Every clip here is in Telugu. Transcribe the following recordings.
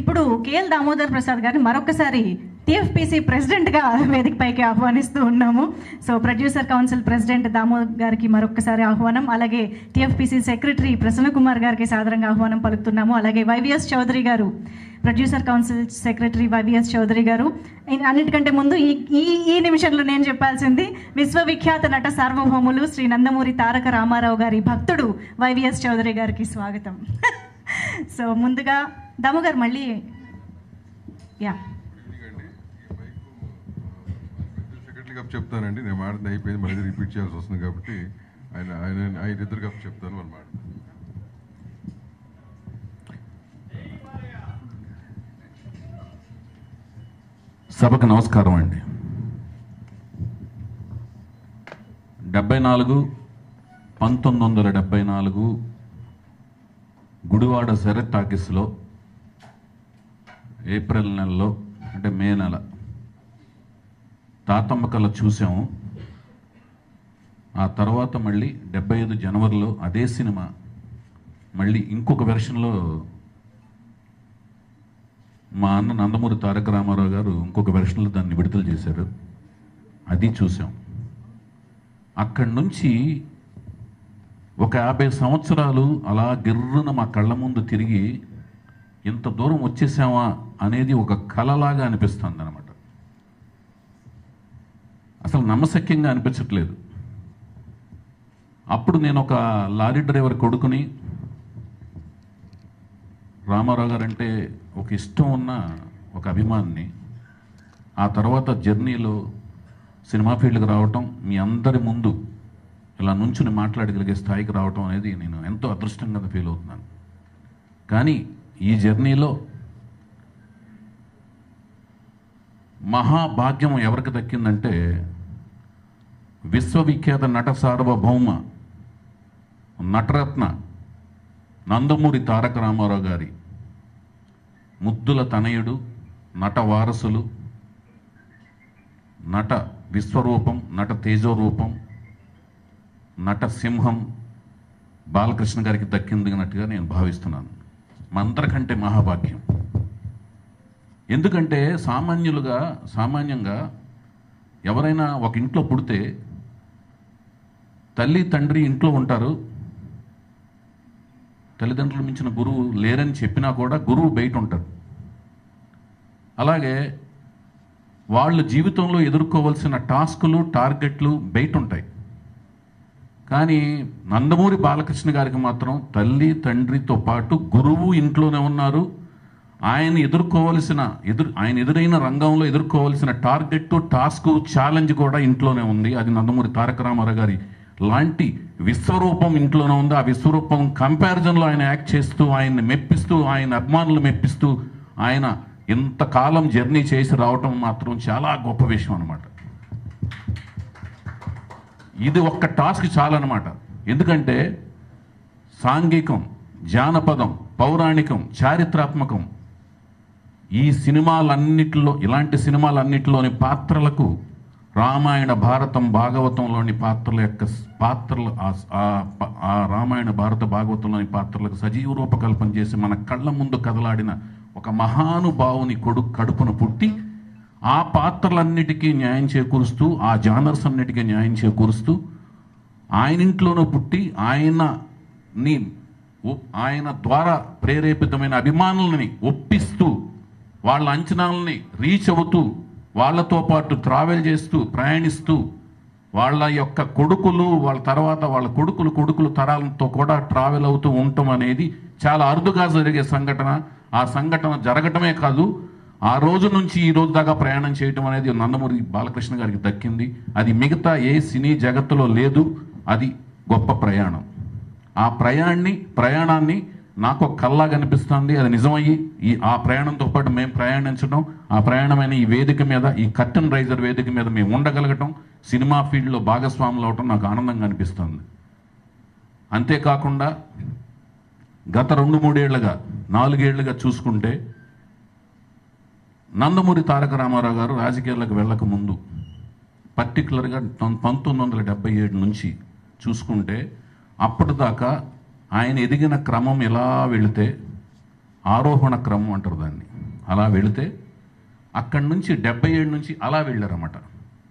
ఇప్పుడు కేఎల్ దామోదర్ ప్రసాద్ గారిని మరొకసారి టిఎఫ్పిసి ప్రెసిడెంట్గా వేదిక పైకి ఆహ్వానిస్తూ ఉన్నాము so producer council president Damodar గారికి మరొకసారి ఆహ్వానం అలాగే టిఎఫ్పిసి సెక్రటరీ ప్రసన్న కుమార్ గారికి సాధారణంగా ఆహ్వానం పలుకుతున్నాము అలాగే YVS Chowdary garu producer council secretary YVS Chowdary garu అన్నిటికంటే ముందు ఈ ఈ ఈ నిమిషంలో నేను చెప్పాల్సింది విశ్వవిఖ్యాత నట సార్వభౌములు శ్రీ నందమూరి తారక రామారావు గారి భక్తుడు వైవిఎస్ చౌదరి గారికి స్వాగతం సో ముందుగా దమగర్ గారు మళ్ళీ యా చెప్తానండి నేను మాట్లాడి అయిపోయింది మళ్ళీ రిపీట్ చేయాల్సి వస్తుంది కాబట్టి ఆయన ఆయన ఆయన ఇద్దరు కప్ చెప్తాను అనమాట మాట సభకు నమస్కారం అండి డెబ్బై నాలుగు పంతొమ్మిది వందల డెబ్బై నాలుగు గుడివాడ శరత్ టాకీస్లో ఏప్రిల్ నెలలో అంటే మే నెల తాతమ్మ కళ చూసాము ఆ తర్వాత మళ్ళీ డెబ్బై ఐదు జనవరిలో అదే సినిమా మళ్ళీ ఇంకొక వెర్షన్లో మా అన్న నందమూరి తారక రామారావు గారు ఇంకొక వెర్షన్లో దాన్ని విడుదల చేశారు అది చూసాం అక్కడి నుంచి ఒక యాభై సంవత్సరాలు అలా గిర్రున మా కళ్ళ ముందు తిరిగి ఇంత దూరం వచ్చేసామా అనేది ఒక కళలాగా అనిపిస్తుంది అనమాట అసలు నమ్మశక్యంగా అనిపించట్లేదు అప్పుడు నేను ఒక లారీ డ్రైవర్ కొడుకుని రామారావు గారు అంటే ఒక ఇష్టం ఉన్న ఒక అభిమాన్ని ఆ తర్వాత జర్నీలో సినిమా ఫీల్డ్కి రావటం మీ అందరి ముందు ఇలా నుంచుని మాట్లాడగలిగే స్థాయికి రావటం అనేది నేను ఎంతో అదృష్టంగా ఫీల్ అవుతున్నాను కానీ ఈ జర్నీలో మహాభాగ్యం ఎవరికి దక్కిందంటే విశ్వవిఖ్యాత నట సార్వభౌమ నటరత్న నందమూరి తారక రామారావు గారి ముద్దుల తనయుడు నట వారసులు నట విశ్వరూపం నట తేజోరూపం నట సింహం బాలకృష్ణ గారికి దక్కిందినట్టుగా నేను భావిస్తున్నాను మంత్రకంటే మహాభాగ్యం ఎందుకంటే సామాన్యులుగా సామాన్యంగా ఎవరైనా ఒక ఇంట్లో పుడితే తల్లి తండ్రి ఇంట్లో ఉంటారు తల్లిదండ్రులు మించిన గురువు లేరని చెప్పినా కూడా గురువు బయట ఉంటారు అలాగే వాళ్ళు జీవితంలో ఎదుర్కోవాల్సిన టాస్కులు టార్గెట్లు బయట ఉంటాయి కానీ నందమూరి బాలకృష్ణ గారికి మాత్రం తల్లి తండ్రితో పాటు గురువు ఇంట్లోనే ఉన్నారు ఆయన ఎదుర్కోవలసిన ఎదురు ఆయన ఎదురైన రంగంలో ఎదుర్కోవలసిన టార్గెట్ టాస్క్ ఛాలెంజ్ కూడా ఇంట్లోనే ఉంది అది నందమూరి తారక రామారావు గారి లాంటి విశ్వరూపం ఇంట్లోనే ఉంది ఆ విశ్వరూపం కంపారిజన్లో ఆయన యాక్ట్ చేస్తూ ఆయన్ని మెప్పిస్తూ ఆయన అభిమానులు మెప్పిస్తూ ఆయన ఇంతకాలం జర్నీ చేసి రావటం మాత్రం చాలా గొప్ప విషయం అనమాట ఇది ఒక్క టాస్క్ చాలన్నమాట ఎందుకంటే సాంఘికం జానపదం పౌరాణికం చారిత్రాత్మకం ఈ సినిమాలన్నిటిలో ఇలాంటి సినిమాలన్నిటిలోని పాత్రలకు రామాయణ భారతం భాగవతంలోని పాత్రల యొక్క పాత్రలు ఆ రామాయణ భారత భాగవతంలోని పాత్రలకు సజీవ రూపకల్పన చేసి మన కళ్ళ ముందు కదలాడిన ఒక మహానుభావుని కొడు కడుపున పుట్టి ఆ పాత్రలన్నిటికీ న్యాయం చేకూరుస్తూ ఆ జానర్స్ అన్నిటికీ న్యాయం చేకూరుస్తూ ఆయన ఇంట్లోనూ పుట్టి ఆయనని ఆయన ద్వారా ప్రేరేపితమైన అభిమానులని ఒప్పిస్తూ వాళ్ళ అంచనాలని రీచ్ అవుతూ వాళ్ళతో పాటు ట్రావెల్ చేస్తూ ప్రయాణిస్తూ వాళ్ళ యొక్క కొడుకులు వాళ్ళ తర్వాత వాళ్ళ కొడుకులు కొడుకులు తరాలతో కూడా ట్రావెల్ అవుతూ ఉండటం అనేది చాలా అరుదుగా జరిగే సంఘటన ఆ సంఘటన జరగటమే కాదు ఆ రోజు నుంచి ఈ రోజు దాకా ప్రయాణం చేయటం అనేది నందమూరి బాలకృష్ణ గారికి దక్కింది అది మిగతా ఏ సినీ జగత్తులో లేదు అది గొప్ప ప్రయాణం ఆ ప్రయాణాన్ని ప్రయాణాన్ని నాకు కల్లా కనిపిస్తుంది అది నిజమయ్యి ఈ ఆ ప్రయాణంతో పాటు మేము ప్రయాణించడం ఆ ప్రయాణమైన ఈ వేదిక మీద ఈ కర్టన్ రైజర్ వేదిక మీద మేము ఉండగలగటం సినిమా ఫీల్డ్లో భాగస్వాములు అవటం నాకు ఆనందంగా అనిపిస్తుంది అంతేకాకుండా గత రెండు మూడేళ్లుగా నాలుగేళ్లుగా చూసుకుంటే నందమూరి తారక రామారావు గారు రాజకీయాలకు వెళ్ళక ముందు పర్టికులర్గా పంతొమ్మిది వందల డెబ్బై ఏడు నుంచి చూసుకుంటే అప్పటిదాకా ఆయన ఎదిగిన క్రమం ఎలా వెళితే ఆరోహణ క్రమం అంటారు దాన్ని అలా వెళితే అక్కడి నుంచి డెబ్బై ఏడు నుంచి అలా వెళ్ళారన్నమాట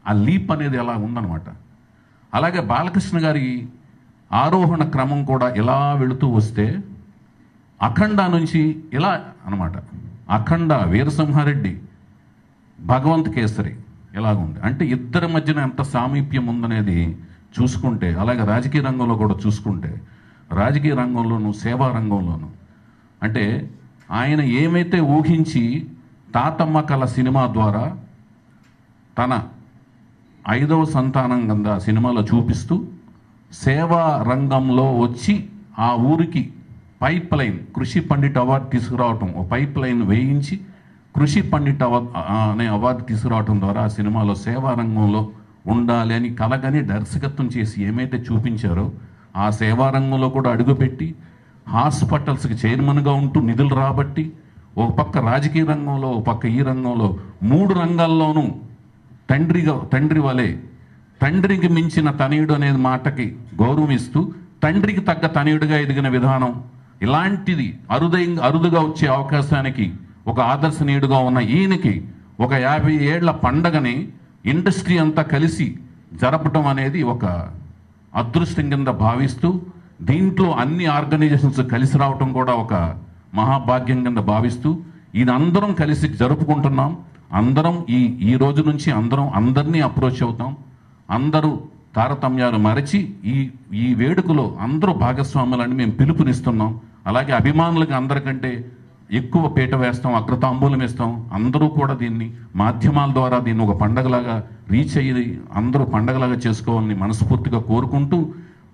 ఆ లీప్ అనేది ఎలా ఉందన్నమాట అలాగే బాలకృష్ణ గారి ఆరోహణ క్రమం కూడా ఎలా వెళుతూ వస్తే అఖండ నుంచి ఇలా అనమాట అఖండ వీరసింహారెడ్డి భగవంత్ కేసరి ఎలాగుంది అంటే ఇద్దరి మధ్యన ఎంత సామీప్యం ఉందనేది చూసుకుంటే అలాగే రాజకీయ రంగంలో కూడా చూసుకుంటే రాజకీయ రంగంలోనూ సేవా రంగంలోనూ అంటే ఆయన ఏమైతే ఊహించి తాతమ్మ కళ సినిమా ద్వారా తన ఐదవ సంతానం కింద సినిమాలో చూపిస్తూ సేవా రంగంలో వచ్చి ఆ ఊరికి పైప్ లైన్ కృషి పండిట్ అవార్డు తీసుకురావటం ఓ పైప్ లైన్ వేయించి కృషి పండిట్ అవార్డు అనే అవార్డు తీసుకురావటం ద్వారా ఆ సినిమాలో సేవా రంగంలో ఉండాలి అని కలగని దర్శకత్వం చేసి ఏమైతే చూపించారో ఆ సేవారంగంలో కూడా అడుగుపెట్టి హాస్పిటల్స్కి చైర్మన్గా ఉంటూ నిధులు రాబట్టి ఒక పక్క రాజకీయ రంగంలో ఒక పక్క ఈ రంగంలో మూడు రంగాల్లోనూ తండ్రిగా తండ్రి వలె తండ్రికి మించిన తనయుడు అనే మాటకి గౌరవం ఇస్తూ తండ్రికి తగ్గ తనయుడిగా ఎదిగిన విధానం ఇలాంటిది అరుదై అరుదుగా వచ్చే అవకాశానికి ఒక ఆదర్శనీయుడుగా ఉన్న ఈయనకి ఒక యాభై ఏళ్ల పండగని ఇండస్ట్రీ అంతా కలిసి జరపడం అనేది ఒక అదృష్టం కింద భావిస్తూ దీంట్లో అన్ని ఆర్గనైజేషన్స్ కలిసి రావటం కూడా ఒక మహాభాగ్యం కింద భావిస్తూ ఇది అందరం కలిసి జరుపుకుంటున్నాం అందరం ఈ ఈ రోజు నుంచి అందరం అందరినీ అప్రోచ్ అవుతాం అందరూ తారతమ్యాలు మరచి ఈ ఈ వేడుకలో అందరూ భాగస్వాములని మేము పిలుపునిస్తున్నాం అలాగే అభిమానులకు అందరికంటే ఎక్కువ పీట వేస్తాం అగ్రతాంబూలం ఇస్తాం అందరూ కూడా దీన్ని మాధ్యమాల ద్వారా దీన్ని ఒక పండగలాగా రీచ్ అయ్యి అందరూ పండగలాగా చేసుకోవాలని మనస్ఫూర్తిగా కోరుకుంటూ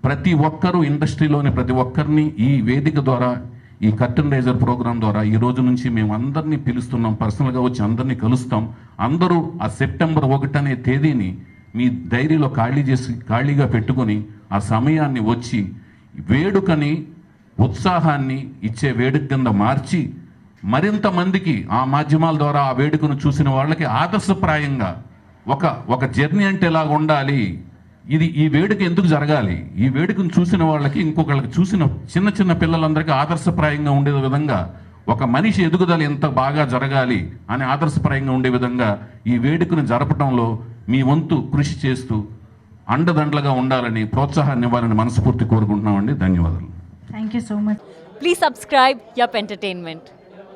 ప్రతి ఒక్కరూ ఇండస్ట్రీలోని ప్రతి ఒక్కరిని ఈ వేదిక ద్వారా ఈ కర్టన్ రైజర్ ప్రోగ్రాం ద్వారా ఈ రోజు నుంచి మేము అందరినీ పిలుస్తున్నాం పర్సనల్గా వచ్చి అందరినీ కలుస్తాం అందరూ ఆ సెప్టెంబర్ ఒకటనే తేదీని మీ డైరీలో ఖాళీ చేసి ఖాళీగా పెట్టుకొని ఆ సమయాన్ని వచ్చి వేడుకని ఉత్సాహాన్ని ఇచ్చే వేడుక కింద మార్చి మరింత మందికి ఆ మాధ్యమాల ద్వారా ఆ వేడుకను చూసిన వాళ్ళకి ఆదర్శప్రాయంగా ఒక ఒక జర్నీ అంటే ఇలా ఉండాలి ఇది ఈ వేడుక ఎందుకు జరగాలి ఈ వేడుకను చూసిన వాళ్ళకి ఇంకొకళ్ళకి చూసిన చిన్న చిన్న పిల్లలందరికీ ఆదర్శప్రాయంగా ఉండే విధంగా ఒక మనిషి ఎదుగుదల ఎంత బాగా జరగాలి అని ఆదర్శప్రాయంగా ఉండే విధంగా ఈ వేడుకను జరపడంలో మీ వంతు కృషి చేస్తూ అండదండలుగా ఉండాలని ప్రోత్సాహాన్ని ఇవ్వాలని మనస్ఫూర్తి కోరుకుంటున్నామండి ధన్యవాదాలు thank you so much please subscribe Yup Entertainment